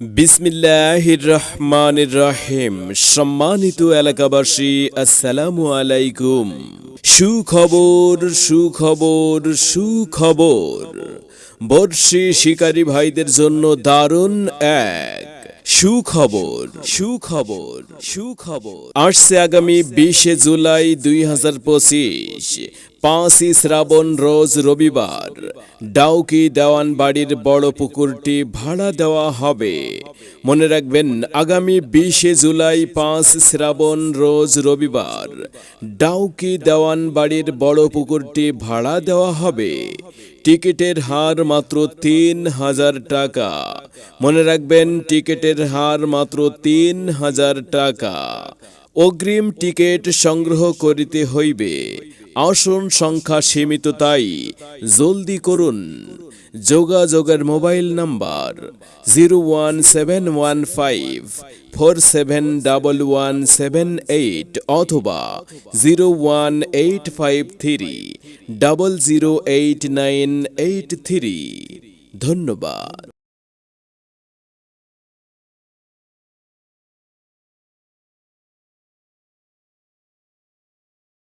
বিসমিল্লাহির রহমানির রহিম। সম্মানিত এলাকাবাসী, আসসালামু আলাইকুম। সুখবর সুখবর সুখবর। বর্ষি শিকারী ভাইদের জন্য দারুণ এক। সুখবর সুখবর সুখবর। আসছে আগামী বিশে জুলাই দুই হাজার পঁচিশ। পাঁচই শ্রাবণ রোজ রবিবার। ডাউকি দেওয়ান বাড়ির বড় পুকুরটি ভাড়া দেওয়া হবে। মনে রাখবেন, আগামী বিশে জুলাই পাঁচ শ্রাবণ রোজ রবিবার, ডাউকি দেওয়ান বাড়ির বড় পুকুরটি ভাড়া দেওয়া হবে। টিকিটের হার মাত্র তিন হাজার টাকা। মনে রাখবেন, টিকিটের হার মাত্র তিন হাজার টাকা। অগ্রিম টিকিট সংগ্রহ করিতে হইবে। আসন সংখ্যা সীমিত তাই। জলদি করুন। যোগাযোগের mobile number zero one seven one five four seven double one seven eight অথবা zero one eight five three double zero eight nine eight three ধন্যবাদ।